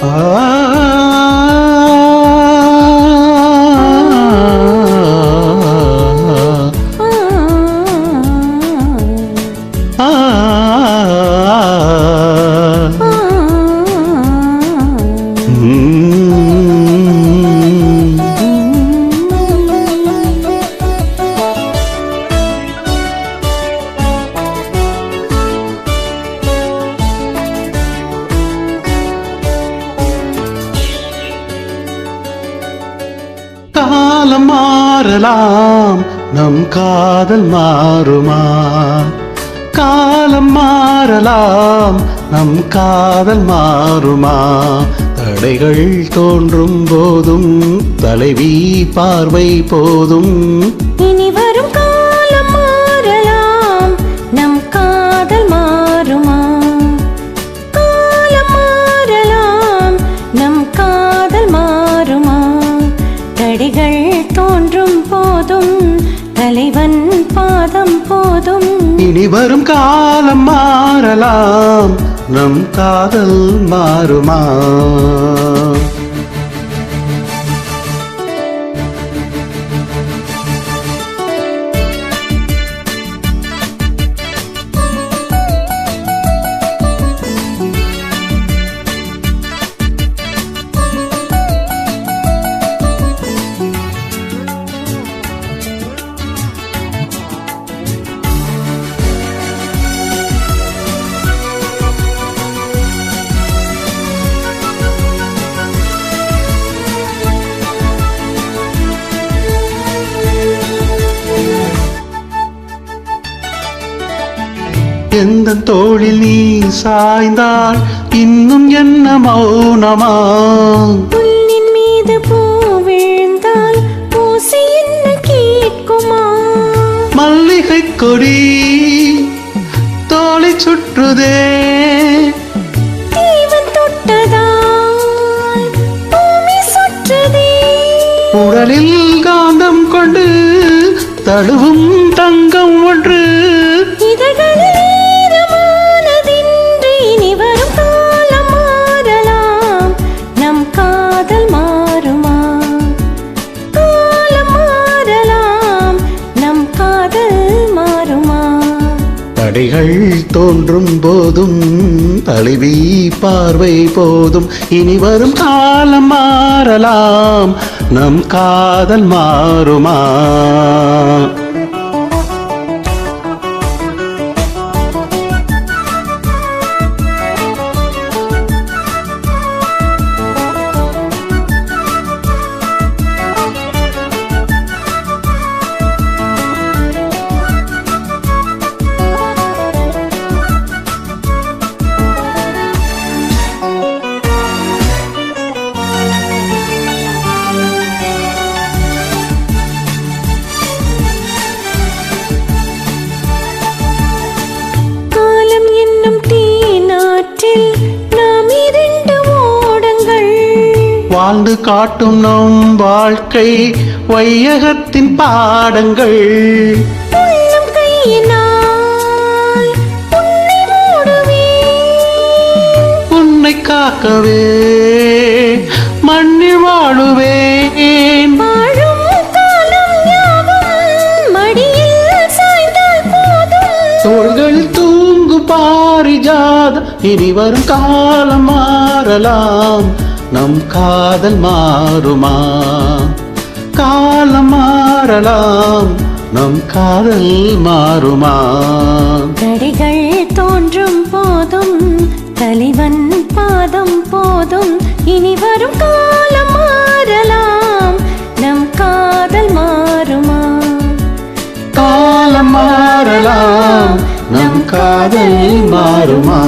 Ah. காலம் மாறலாம் நம் காதல் மாறுமா? காலம் மாறலாம் நம் காதல் மாறுமா? தடைகள் தோன்றும் போதும் தலைவி பார்வை போதும். இனி வரும் தலைவன் பாதம் போதும். இனி வரும் காலம் மாறலாம். நம் காதல் மாறுமா? எந்த தோளில் நீ சாய்ந்தால் இன்னும் என்ன மௌனமா? புல்லின் மீது பூ விழுந்தால் பூசி என்ன கேட்குமா? மல்லிகை கொடி தோளை சுற்றுதே. உடலில் காந்தம் கொண்டு தழுவும் தங்கம் காதல் மாறுமா? காலம் மாறலாம். நம் காதல் மாறுமா? தடைகள் தோன்றும் போதும் தலைவி பார்வை போதும். இனி வரும் காலம் மாறலாம். நம் காதல் மாறுமா? வாழ்ந்து காட்டும் நம் வாழ்க்கை வையகத்தின் பாடங்கள். உன்னை காக்கவே மண்ணில் வாழுவேன். தோள்கள் தூங்கு பாரிஜாத இனி வரும் காலம் மாறலாம். நம் காதல் மாறுமா? காலம் மாறலாம் நம் காதல் மாறுமா? தடைகள் தோன்றும் போதும் தலைவன் பாதம் போதும் இனி வரும் காலம் மாறலாம் நம் காதல் மாறுமா? காலம் மாறலாம் நம் காதல் மாறுமா?